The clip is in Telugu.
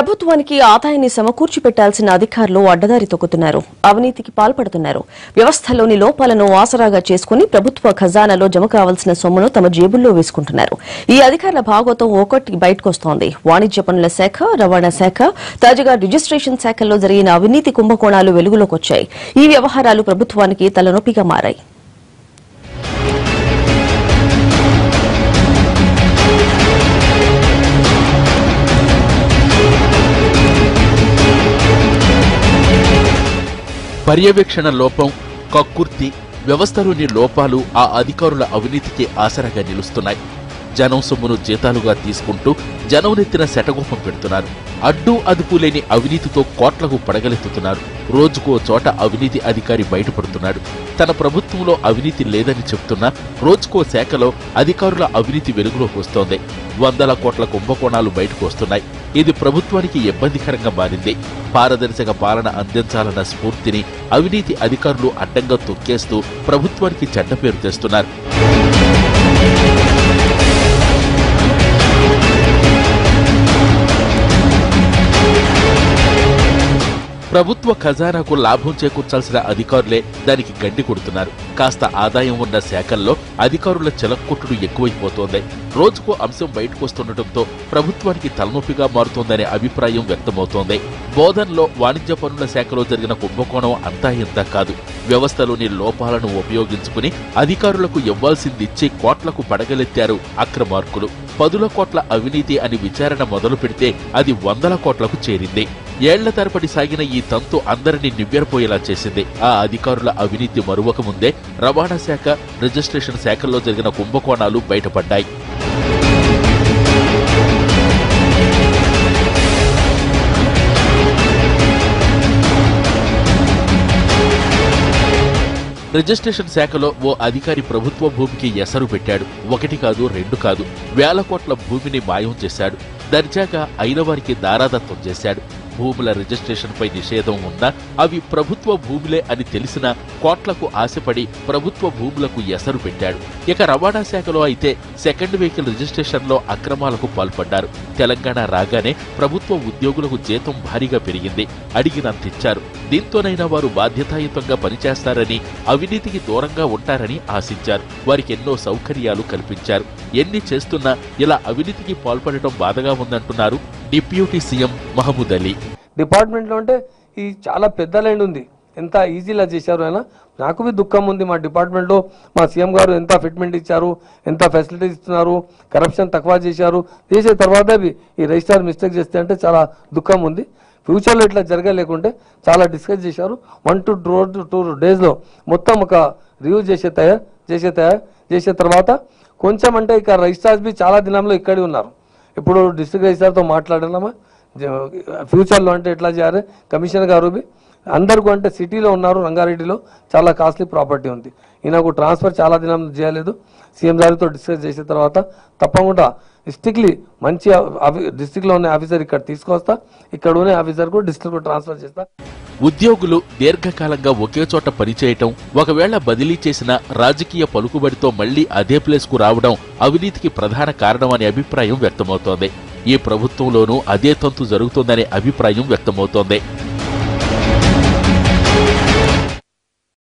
ప్రభుత్వానికి ఆదాయాన్ని సమకూర్చి పెట్టాల్సిన అధికారులు అడ్డదారి తొక్కుతున్నారు. అవినీతికి పాల్పడుతున్నారు. వ్యవస్థలోని లోపాలను ఆసరాగా చేసుకుని ప్రభుత్వ ఖజానాలో జమ కావాల్సిన సొమ్మును తమ జేబుల్లో వేసుకుంటున్నారు. ఈ అధికారుల భాగోతం ఒకటి బయటకొస్తోంది. వాణిజ్య పనుల శాఖ రవాణా శాఖ తాజాగా రిజిస్ట్రేషన్ శాఖల్లో జరిగిన అవినీతి కుంభకోణాలు వెలుగులోకి వచ్చాయి ఈ వ్యవహారాలు ప్రభుత్వానికి తలనొప్పిగా మారాయి. పర్యవేక్షణ లోపం కక్కుర్తి వ్యవస్థలోని లోపాలు ఆ అధికారుల అవినీతికి ఆసరాగా నిలుస్తున్నాయి. జనం సొమ్మును జీతాలుగా తీసుకుంటూ జనం నెత్తిన శటగోపం పెడుతున్నారు. అడ్డు అదుపు లేని అవినీతితో కోట్లకు పడగలెత్తుతున్నారు. రోజుకో చోట అవినీతి అధికారి బయటపడుతున్నాడు. తన ప్రభుత్వంలో అవినీతి లేదని చెప్తున్నా రోజుకో శాఖలో అధికారుల అవినీతి వెలుగులోకి వస్తోంది. వందల కోట్ల కుంభకోణాలు బయటకు వస్తున్నాయి. ఇది ప్రభుత్వానికి ఇబ్బందికరంగా మారింది. పారదర్శక పాలన అందించాలన్న స్ఫూర్తిని అవినీతి అధికారులు అడ్డంగా తొక్కేస్తూ ప్రభుత్వానికి చెడ్డ పేరు తెస్తున్నారు. ప్రభుత్వ ఖజానాకు లాభం చేకూర్చాల్సిన అధికారులే దానికి గండి కొడుతున్నారు. కాస్త ఆదాయం ఉన్న శాఖల్లో అధికారుల చెలక్కొట్టుడు ఎక్కువైపోతోంది. రోజుకో అంశం బయటకు వస్తుండటంతో ప్రభుత్వానికి తలనొప్పిగా మారుతోందనే అభిప్రాయం వ్యక్తమవుతోంది. బోధనలో వాణిజ్య పనుల శాఖలో జరిగిన కుంభకోణం అంతా ఇంత కాదు. వ్యవస్థలోని లోపాలను ఉపయోగించుకుని అధికారులకు ఇవ్వాల్సిందిచ్చి కోట్లకు పడగలెత్తారు అక్రమార్కులు పదుల కోట్ల అవినీతి అని విచారణ మొదలు పెడితే అది వందల కోట్లకు చేరింది. ఏళ్ళ తరపడి సాగిన ఈ తంతు అందరినీ నివ్వెరపోయేలా చేసింది. ఆ అధికారుల అవినీతి మరువక ముందే రవాణా శాఖ రిజిస్ట్రేషన్ శాఖల్లో జరిగిన కుంభకోణాలు బయటపడ్డాయి. రిజిస్ట్రేషన్ శాఖలో ఓ అధికారి ప్రభుత్వ భూమికి ఎసరు పెట్టాడు. ఒకటి కాదు రెండు కాదు. వేల కోట్ల భూమిని మాయం చేశాడు. దర్జాగా అయిన వారికి దారాదత్తం చేశాడు. భూముల రిజిస్ట్రేషన్పై నిషేధం ఉన్నా అవి ప్రభుత్వ భూములే అని తెలిసిన కోట్లకు ఆశపడి ప్రభుత్వ భూములకు ఎసరు పెట్టాడు. ఇక రవాణా శాఖలో అయితే సెకండ్ వెహికల్ రిజిస్ట్రేషన్లో అక్రమాలకు పాల్పడ్డారు. తెలంగాణ రాగానే ప్రభుత్వ ఉద్యోగులకు జీతం భారీగా పెరిగింది. అడిగినంత ఇచ్చారు. దీంతోనైనా వారు బాధ్యతాయుతంగా పనిచేస్తారని అవినీతికి దూరంగా ఉంటారని ఆశించారు. వారికి ఎన్నో సౌకర్యాలు కల్పించారు. ఎన్ని చేస్తున్నా ఇలా అవినీతికి పాల్పడటం బాధగా ఉందంటున్నారు డిప్యూటీ సీఎం మహబూద్ అలీ. డిపార్ట్మెంట్లో అంటే ఈ చాలా పెద్ద ల్యాండ్ ఉంది. ఎంత ఈజీలా చేశారు ఆయన? నాకు బి దుఃఖం ఉంది మా డిపార్ట్మెంట్లో. మా సీఎం గారు ఎంత ఫిట్మెంట్ ఇచ్చారు? ఎంత ఫెసిలిటీస్ ఇస్తున్నారు? కరప్షన్ తక్కువ చేశారు. చేసే తర్వాత ఈ రిజిస్టార్ మిస్టేక్ చేస్తే అంటే చాలా దుఃఖం ఉంది. ఫ్యూచర్లో ఇట్లా జరగలేకుంటే చాలా డిస్కస్ చేశారు. వన్ టు టూ టూ డేస్లో మొత్తం ఒక రివ్యూ చేసే తయారు చేసే తయారు చేసే తర్వాత కొంచెం అంటే ఇక రిజిస్టార్స్ బి చాలా దినంలో ఇక్కడే ఉన్నారు. ఇప్పుడు డిస్ట్రిక్ట్ రిజిస్టార్తో మాట్లాడినామా ఫ్యూచర్లో అంటే ఎట్లా చేయాలి? కమిషనర్ గారు బి అందరికీ అంటే సిటీలో ఉన్నారు రంగారెడ్డిలో చాలా కాస్ట్లీ ప్రాపర్టీ ఉంది. ఈయనకు ట్రాన్స్ఫర్ చాలా దినం చేయలేదు. సీఎం గారితో డిస్కస్ చేసిన తర్వాత తప్పకుండా డిస్టిక్లీ మంచి డిస్టిక్లో ఉన్న ఆఫీసర్ ఇక్కడ తీసుకొస్తా. ఇక్కడ ఉన్న ఆఫీసర్కు డిస్టిక్ ట్రాన్స్ఫర్ చేస్తా. ఉద్యోగులు దీర్ఘకాలంగా ఒకే చోట పనిచేయటం ఒకవేళ బదిలీ చేసిన రాజకీయ పలుకుబడితో మళ్ళీ అదే ప్లేస్కు రావడం అవినీతికి ప్రధాన కారణమనే అభిప్రాయం వ్యక్తమవుతోంది. ఈ ప్రభుత్వంలోనూ అదే తంతు జరుగుతోందనే అభిప్రాయం వ్యక్తమవుతోంది.